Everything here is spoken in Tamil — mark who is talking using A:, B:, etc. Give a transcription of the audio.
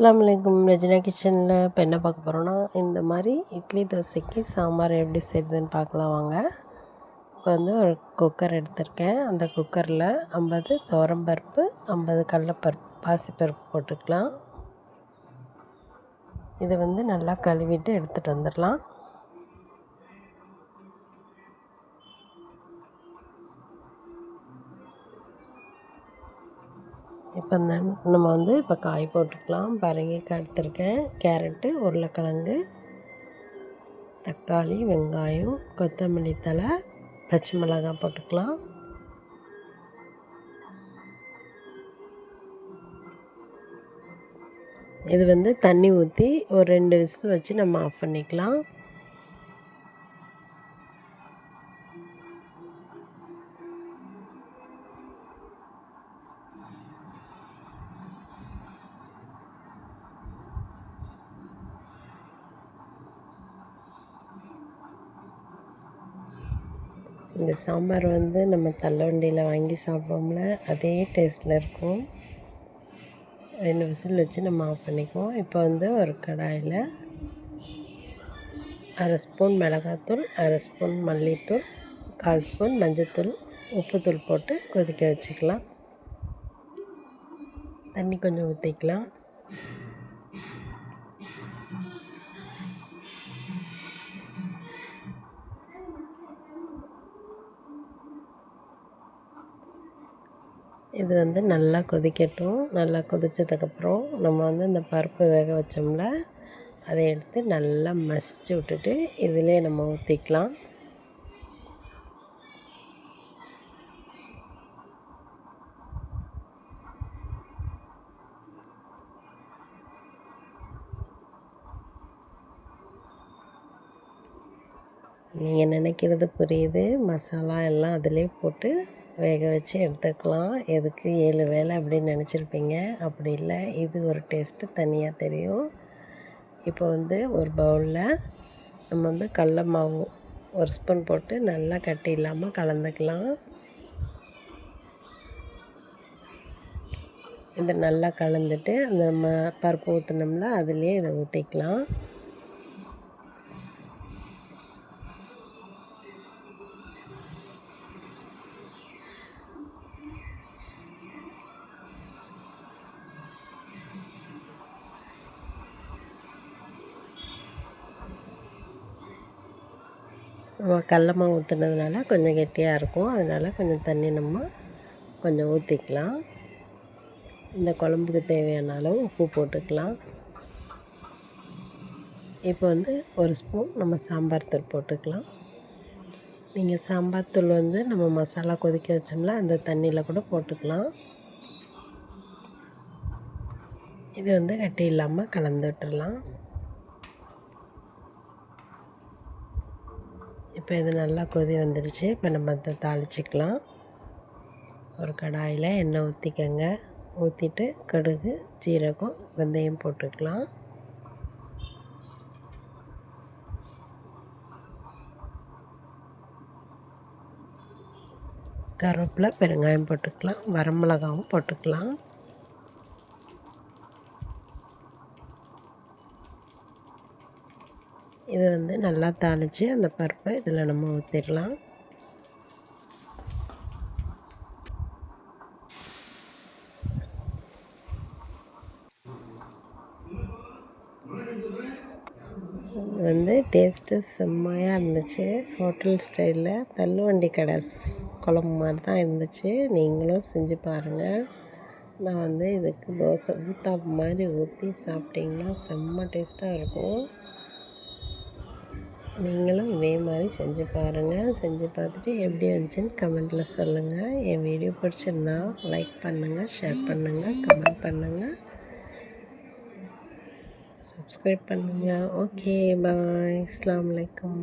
A: அஸ்ஸலாமு அலைக்கும். ரஜினா கிச்சனில் இப்போ என்ன பார்க்க போகிறோன்னா இந்த மாதிரி இட்லி தோசைக்கு சாம்பார் எப்படி செய்யுதுன்னு பார்க்கலாம் வாங்க. இப்போ வந்து ஒரு குக்கர் எடுத்திருக்கேன். அந்த குக்கரில் ஐம்பது துவரம்பருப்பு ஐம்பது கடலப்பருப்பு பாசிப்பருப்பு போட்டுக்கலாம். இதை வந்து நல்லா கழுவிட்டு எடுத்துகிட்டு வந்துடலாம். இப்போ நம்ம வந்து இப்போ காய் போட்டுக்கலாம். பரங்கிக்காய் எடுத்திருக்கேன். கேரட்டு உருளைக்கிழங்கு தக்காளி வெங்காயம் கொத்தமல்லி தழை பச்சை மிளகாய் போட்டுக்கலாம். இது வந்து தண்ணி ஊற்றி ஒரு ரெண்டு விசில் வச்சு நம்ம ஆஃப் பண்ணிக்கலாம். இந்த சாம்பார் வந்து நம்ம தள்ளுவண்டியில் வாங்கி சாப்பிடுவோம்ல அதே டேஸ்ட்டில் இருக்கும். ரெண்டு விசில் வச்சு நம்ம ஆஃப் பண்ணிக்குவோம். இப்போ வந்து ஒரு கடாயில் அரை ஸ்பூன் மிளகாத்தூள் அரை ஸ்பூன் மல்லித்தூள் கால் ஸ்பூன் மஞ்சத்தூள் உப்புத்தூள் போட்டு கொதிக்க வச்சுக்கலாம். தண்ணி கொஞ்சம் ஊற்றிக்கலாம் இது வந்து நல்லா கொதிக்கட்டும். நல்லா கொதித்ததுக்கப்புறம் நம்ம வந்து இந்த பருப்பு வேக வச்சோம்ல அதை எடுத்து நல்லா மசிச்சு விட்டுட்டு இதிலே நம்ம ஊற்றிக்கலாம் நீங்கள் நினைக்கிறது புரியுது. மசாலா எல்லாம் அதிலே போட்டு வேக வச்சு எடுத்துக்கலாம். எதுக்கு ஏழு வேலை அப்படின்னு நினச்சிருப்பீங்க? அப்படி இல்லை. இது ஒரு டேஸ்ட்டு தனியாக தெரியும். இப்போ வந்து ஒரு பவுலில் நம்ம வந்து கடல மாவு ஒரு ஸ்பூன் போட்டு நல்லா கட்டி இல்லாமல் கலந்துக்கலாம். இதை நல்லா கலந்துட்டு அந்த நம்ம பருப்பு ஊற்றினோம்ல அதுலேயே இதை ஊற்றிக்கலாம் கடல மாவு ஊற்றுனதுனால கொஞ்சம் கெட்டியாக இருக்கும். அதனால் கொஞ்சம் தண்ணி நம்ம கொஞ்சம் ஊற்றிக்கலாம் இந்த குழம்புக்கு தேவையான அளவு உப்பு போட்டுக்கலாம். இப்போ வந்து ஒரு ஸ்பூன் நம்ம சாம்பார் தூள் போட்டுக்கலாம். நீங்கள் சாம்பார் தூள் வந்து நம்ம மசாலா கொதிக்க வச்சோம்ல அந்த தண்ணியில் கூட போட்டுக்கலாம். இது வந்து கட்டி இல்லாமல் கலந்து விட்டுடலாம் இப்போ இது நல்லா கொதி வந்துடுச்சு. இப்போ நம்ம அதை தாளிச்சிக்கலாம். ஒரு கடாயில் எண்ணெய் ஊற்றிக்கங்க ஊற்றிட்டு கடுகு ஜீரகம் வெந்தயம் போட்டுக்கலாம். கருவேப்பிலை பெருங்காயம் போட்டுக்கலாம். வரமிளகாவும் போட்டுக்கலாம். இது வந்து நல்லா தாளித்து அந்த பருப்பை இதில் நம்ம ஊற்றிடலாம் வந்து டேஸ்ட்டு செம்மையாக இருந்துச்சு. ஹோட்டல் ஸ்டைலில் தள்ளுவண்டி கடை குழம்பு மாதிரி தான் இருந்துச்சு. நீங்களும் செஞ்சு பாருங்கள் நான் வந்து இதுக்கு தோசை ஊத்தாப்பு மாதிரி ஊற்றி சாப்பிட்டிங்கன்னா செம்ம டேஸ்ட்டாக இருக்கும். நீங்களும் இதே மாதிரி செஞ்சு பாருங்கள் செஞ்சு பார்த்துட்டு எப்படி இருந்துச்சுன்னு கமெண்ட்டில் சொல்லுங்கள் என் வீடியோ பிடிச்சிருந்தா லைக் பண்ணுங்கள் ஷேர் பண்ணுங்கள் கமெண்ட் பண்ணுங்கள் சப்ஸ்கிரைப் பண்ணுங்கள் ஓகே பாய் அஸ்லாம் வலைக்கம்